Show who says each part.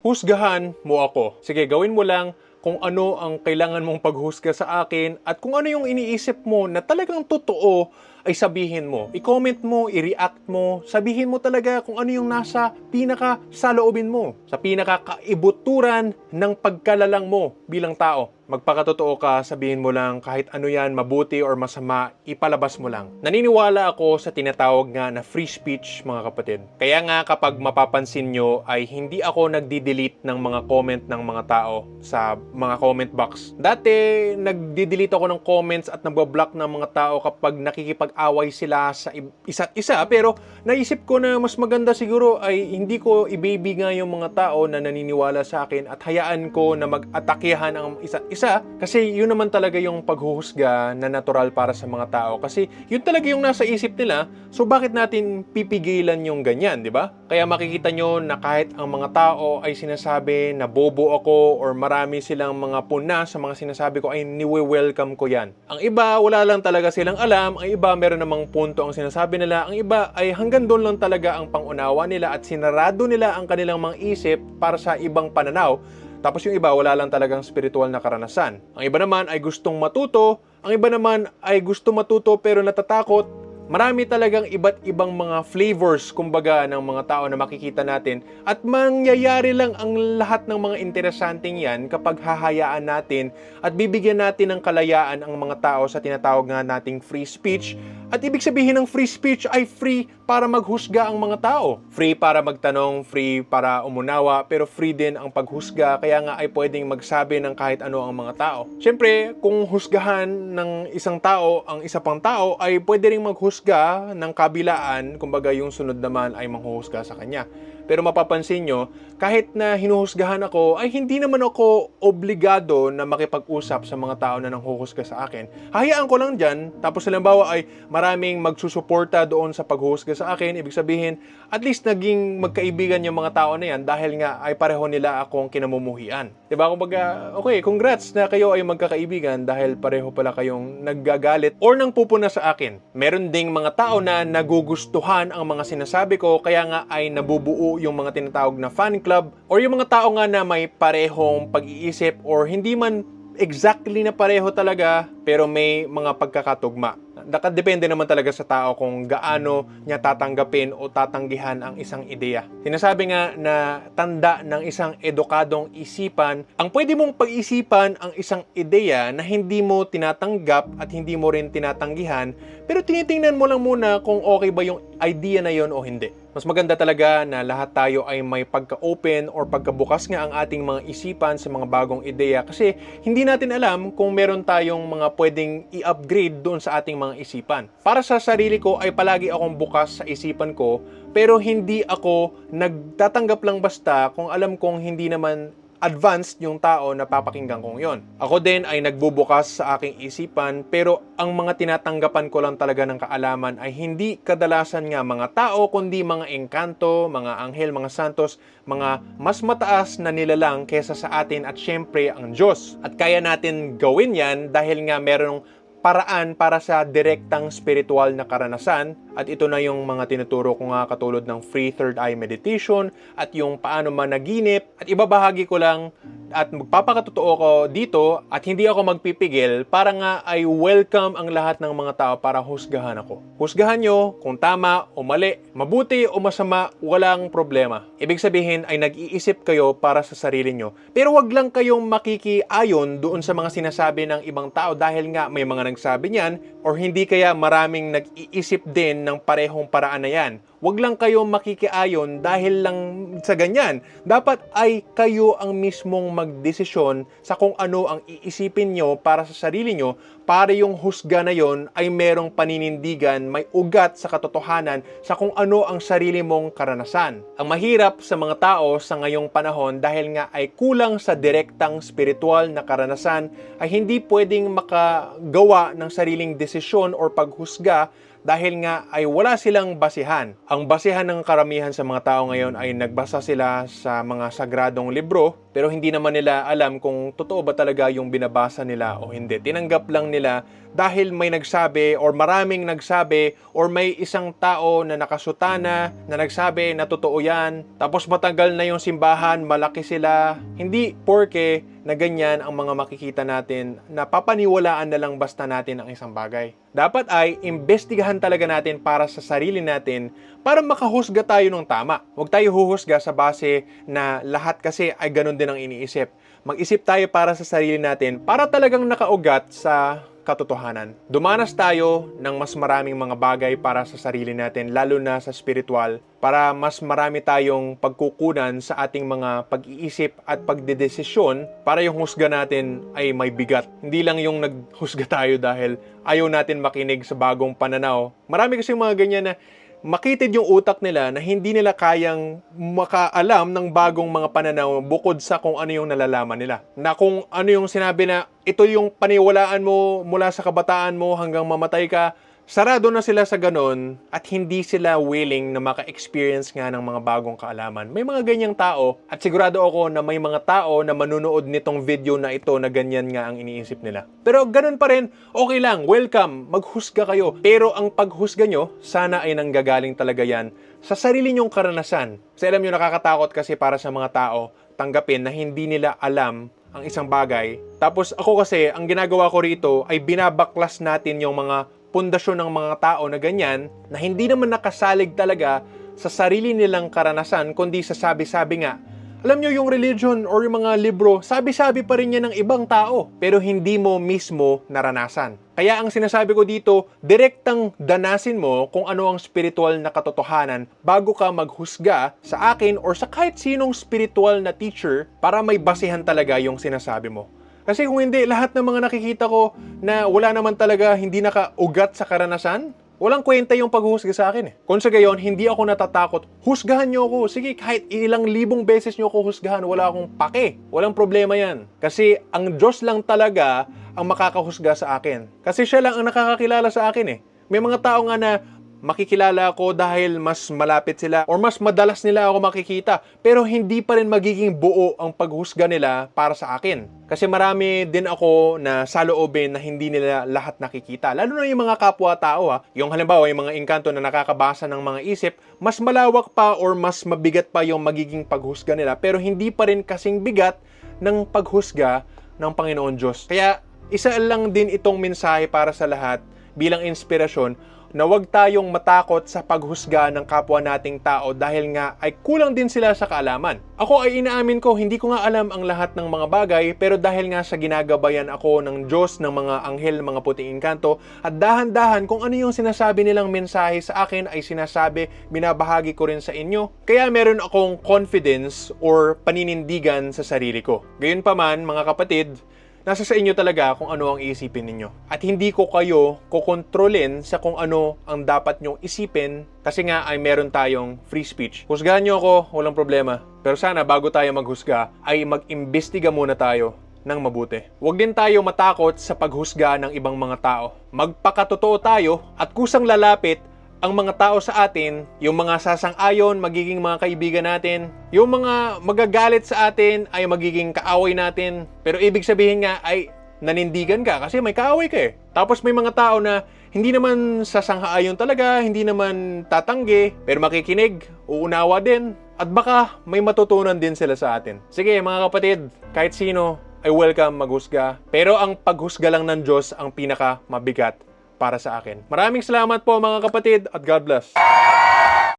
Speaker 1: Husgahan mo ako. Sige, gawin mo lang kung ano ang kailangan mong paghusga sa akin at kung ano yung iniisip mo na talagang totoo ay sabihin mo. I-comment mo, i-react mo, sabihin mo talaga kung ano yung nasa pinaka saloobin mo, sa pinaka kaibuturan ng pagkalalang mo bilang tao. Magpakatotoo ka, sabihin mo lang kahit ano yan, mabuti or masama, ipalabas mo lang. Naniniwala ako sa tinatawag nga na free speech, mga kapatid. Kaya nga kapag mapapansin nyo ay hindi ako nagdi-delete ng mga comment ng mga tao sa mga comment box. Dati, nagdi-delete ako ng comments at nabablock ng mga tao kapag nakikipag-away sila sa isa't isa. Pero naisip ko na mas maganda siguro ay hindi ko i-baby nga yung mga tao na naniniwala sa akin at hayaan ko na mag-atakehan ang isa't isa kasi yun naman talaga yung paghuhusga na natural para sa mga tao kasi yun talaga yung nasa isip nila so bakit natin pipigilan yung ganyan di ba kaya makikita nyo na kahit ang mga tao ay sinasabi na bobo ako or marami silang mga puna sa mga sinasabi ko ay niwe-welcome ko yan ang iba wala lang talaga silang alam ang iba meron namang punto ang sinasabi nila ang iba ay hanggang doon lang talaga ang pangunawa nila at sinarado nila ang kanilang mga isip para sa ibang pananaw tapos yung iba, wala lang talagang spiritual na karanasan. Ang iba naman ay gustong matuto, ang iba naman ay gusto matuto pero natatakot. Marami talagang iba't ibang mga flavors, kumbaga, ng mga tao na makikita natin. At mangyayari lang ang lahat ng mga interesanting yan kapag hahayaan natin at bibigyan natin ng kalayaan ang mga tao sa tinatawag nga nating free speech. At ibig sabihin ng free speech ay free para maghusga ang mga tao. Free para magtanong, free para umunawa, pero free din ang paghusga. Kaya nga ay pwedeng magsabi ng kahit ano ang mga tao. Siyempre, kung husgahan ng isang tao ang isa pang tao, ay pwede ring maghusga ng kabilaan. Kumbaga yung sunod naman ay manghuhusga sa kanya. Pero mapapansin nyo, kahit na hinuhusgahan ako, ay hindi naman ako obligado na makipag-usap sa mga tao na nanghuhusga sa akin. Hayaan ko lang dyan, tapos halimbawa ay maraming magsusuporta doon sa paghuhusga sa akin, ibig sabihin, at least naging magkaibigan yung mga tao na yan dahil nga ay pareho nila akong kinamumuhian. Diba? Kumbaga, okay, congrats na kayo ay magkakaibigan dahil pareho pala kayong naggagalit or nang pupuna sa akin. Meron ding mga tao na nagugustuhan ang mga sinasabi ko kaya nga ay nabubuo yung mga tinatawag na fan club or yung mga tao nga na may parehong pag-iisip or hindi man exactly na pareho talaga pero may mga pagkakatugma. Nakadepende naman talaga sa tao kung gaano niya tatanggapin o tatanggihan ang isang ideya. Sinasabi nga na tanda ng isang edukadong isipan, ang pwede mong pag-isipan ang isang ideya na hindi mo tinatanggap at hindi mo rin tinatanggihan, pero tinitingnan mo lang muna kung okay ba yung idea na yon o hindi. Mas maganda talaga na lahat tayo ay may pagka-open or pagkabukas nga ang ating mga isipan sa mga bagong ideya kasi hindi natin alam kung meron tayong mga pwedeng i-upgrade doon sa ating mga isipan. Para sa sarili ko ay palagi akong bukas sa isipan ko pero hindi ako nagtatanggap lang basta kung alam kong hindi naman advanced yung tao na papakinggan kong yon. Ako din ay nagbubukas sa aking isipan pero ang mga tinatanggapan ko lang talaga ng kaalaman ay hindi kadalasan nga mga tao kundi mga engkanto, mga anghel, mga santos, mga mas mataas na nilalang kesa sa atin at syempre ang Diyos. At kaya natin gawin yan dahil nga merong paraan para sa direktang spiritual na karanasan at ito na yung mga tinuturo ko nga katulad ng free third eye meditation at yung paano managinip at ibabahagi ko lang at magpapakatotoo ko dito at hindi ako magpipigil para nga ay welcome ang lahat ng mga tao para husgahan ako. Husgahan nyo kung tama o mali, mabuti o masama, walang problema. Ibig sabihin ay nag-iisip kayo para sa sarili nyo. Pero wag lang kayong makikiayon doon sa mga sinasabi ng ibang tao dahil nga may mga nagsabi niyan or hindi kaya maraming nag-iisip din ng parehong paraan na yan. Huwag lang kayo makikiayon dahil lang sa ganyan. Dapat ay kayo ang mismong magdesisyon sa kung ano ang iisipin nyo para sa sarili nyo para yung husga na yon ay merong paninindigan, may ugat sa katotohanan sa kung ano ang sarili mong karanasan. Ang mahirap sa mga tao sa ngayong panahon dahil nga ay kulang sa direktang spiritual na karanasan ay hindi pwedeng makagawa ng sariling desisyon or paghusga dahil nga ay wala silang basihan. Ang basihan ng karamihan sa mga tao ngayon ay nagbasa sila sa mga sagradong libro pero hindi naman nila alam kung totoo ba talaga yung binabasa nila o hindi. Tinanggap lang nila dahil may nagsabi or maraming nagsabi or may isang tao na nakasutana na nagsabi na totoo yan. Tapos matagal na yung simbahan, malaki sila. Hindi porke na ganyan ang mga makikita natin na papaniwalaan na lang basta natin ang isang bagay. Dapat ay imbestigahan talaga natin para sa sarili natin para makahusga tayo ng tama. Huwag tayo huhusga sa base na lahat kasi ay ganun din ang iniisip. Mag-isip tayo para sa sarili natin para talagang nakaugat sa katotohanan. Dumanas tayo ng mas maraming mga bagay para sa sarili natin, lalo na sa spiritual, para mas marami tayong pagkukunan sa ating mga pag-iisip at pagdedesisyon para yung husga natin ay may bigat. Hindi lang yung naghusga tayo dahil ayaw natin makinig sa bagong pananaw. Marami kasi mga ganyan na makitid yung utak nila na hindi nila kayang makaalam ng bagong mga pananaw bukod sa kung ano yung nalalaman nila. Na kung ano yung sinabi na ito yung paniwalaan mo mula sa kabataan mo hanggang mamatay ka, sarado na sila sa ganon at hindi sila willing na maka-experience nga ng mga bagong kaalaman. May mga ganyang tao at sigurado ako na may mga tao na manunood nitong video na ito na ganyan nga ang iniisip nila. Pero ganon pa rin, okay lang, welcome, maghusga kayo. Pero ang paghusga nyo, sana ay nanggagaling talaga yan sa sarili nyong karanasan. Kasi alam nyo, nakakatakot kasi para sa mga tao tanggapin na hindi nila alam ang isang bagay. Tapos ako kasi, ang ginagawa ko rito ay binabaklas natin yung mga pundasyon ng mga tao na ganyan na hindi naman nakasalig talaga sa sarili nilang karanasan kundi sa sabi-sabi nga. Alam nyo yung religion or yung mga libro, sabi-sabi pa rin yan ng ibang tao pero hindi mo mismo naranasan. Kaya ang sinasabi ko dito, direktang danasin mo kung ano ang spiritual na katotohanan bago ka maghusga sa akin or sa kahit sinong spiritual na teacher para may basihan talaga yung sinasabi mo. Kasi kung hindi, lahat ng mga nakikita ko na wala naman talaga, hindi nakaugat sa karanasan, walang kwenta yung paghuhusga sa akin eh. Kung sa gayon, hindi ako natatakot, husgahan nyo ako. Sige, kahit ilang libong beses nyo ako husgahan, wala akong pake. Walang problema yan. Kasi ang Diyos lang talaga ang makakahusga sa akin. Kasi siya lang ang nakakakilala sa akin eh. May mga tao nga na makikilala ako dahil mas malapit sila or mas madalas nila ako makikita pero hindi pa rin magiging buo ang paghusga nila para sa akin. Kasi marami din ako na sa loobin na hindi nila lahat nakikita. Lalo na yung mga kapwa-tao ha. Yung halimbawa, yung mga engkanto na nakakabasa ng mga isip, mas malawak pa or mas mabigat pa yung magiging paghusga nila pero hindi pa rin kasing bigat ng paghusga ng Panginoon Diyos. Kaya isa lang din itong mensahe para sa lahat bilang inspirasyon na huwag tayong matakot sa paghusga ng kapwa nating tao dahil nga ay kulang din sila sa kaalaman. Ako ay inaamin ko, hindi ko nga alam ang lahat ng mga bagay, pero dahil nga sa ginagabayan ako ng Diyos, ng mga anghel, mga puting inkanto, at dahan-dahan kung ano yung sinasabi nilang mensahe sa akin ay sinasabi, binabahagi ko rin sa inyo. Kaya meron akong confidence or paninindigan sa sarili ko. Gayunpaman, mga kapatid, nasa sa inyo talaga kung ano ang iisipin ninyo. At hindi ko kayo kukontrolin sa kung ano ang dapat nyong isipin kasi nga ay meron tayong free speech. Husgahan nyo ako, walang problema. Pero sana bago tayo maghusga, ay mag-imbestiga muna tayo ng mabuti. Huwag din tayo matakot sa paghusga ng ibang mga tao. Magpakatotoo tayo at kusang lalapit ang mga tao sa atin, yung mga sasang-ayon, magiging mga kaibigan natin, yung mga magagalit sa atin ay magiging kaaway natin. Pero ibig sabihin nga ay nanindigan ka kasi may kaaway ka eh. Tapos may mga tao na hindi naman sasang-ayon talaga, hindi naman tatanggi, pero makikinig, uunawa din, at baka may matutunan din sila sa atin. Sige mga kapatid, kahit sino ay welcome maghusga, pero ang paghusga lang ng Diyos ang pinaka mabigat para sa akin. Maraming salamat po mga kapatid at God bless.